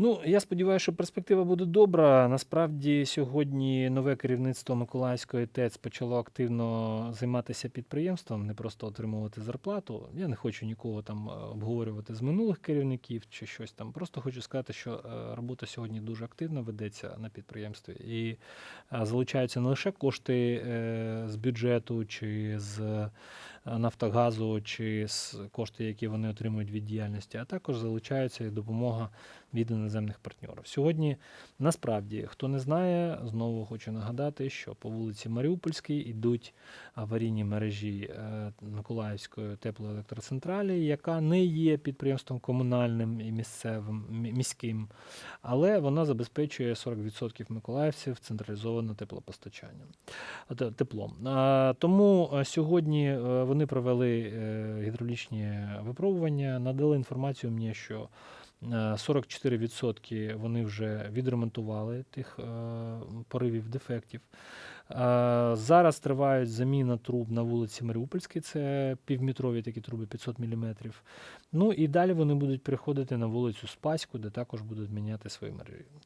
Ну, я сподіваюся, що перспектива буде добра. Насправді, сьогодні нове керівництво Миколаївської ТЕЦ почало активно займатися підприємством, не просто отримувати зарплату. Я не хочу нікого там е, обговорювати з минулих керівників чи щось там. Просто хочу сказати, що е, робота сьогодні дуже активно ведеться на підприємстві і е, залучаються не лише кошти з бюджету чи з Нафтогазу, чи кошти, які вони отримують від діяльності, а також залучається і допомога від іноземних партнерів. Сьогодні, насправді, хто не знає, знову хочу нагадати, що по вулиці Маріупольській йдуть аварійні мережі е, Миколаївської теплоелектроцентралі, яка не є підприємством комунальним і місцевим міським, але вона забезпечує 40% миколаївців централізованим теплопостачанням теплом. Тому е, сьогодні е, вони провели е, гідравлічні випробування, надали інформацію мені, що е, 44% вони вже відремонтували тих е, поривів дефектів. Е, Зараз тривають заміна труб на вулиці Маріупольській, це півметрові такі труби 500 мм. Ну і далі вони будуть переходити на вулицю Спаську, де також будуть міняти свої мережі.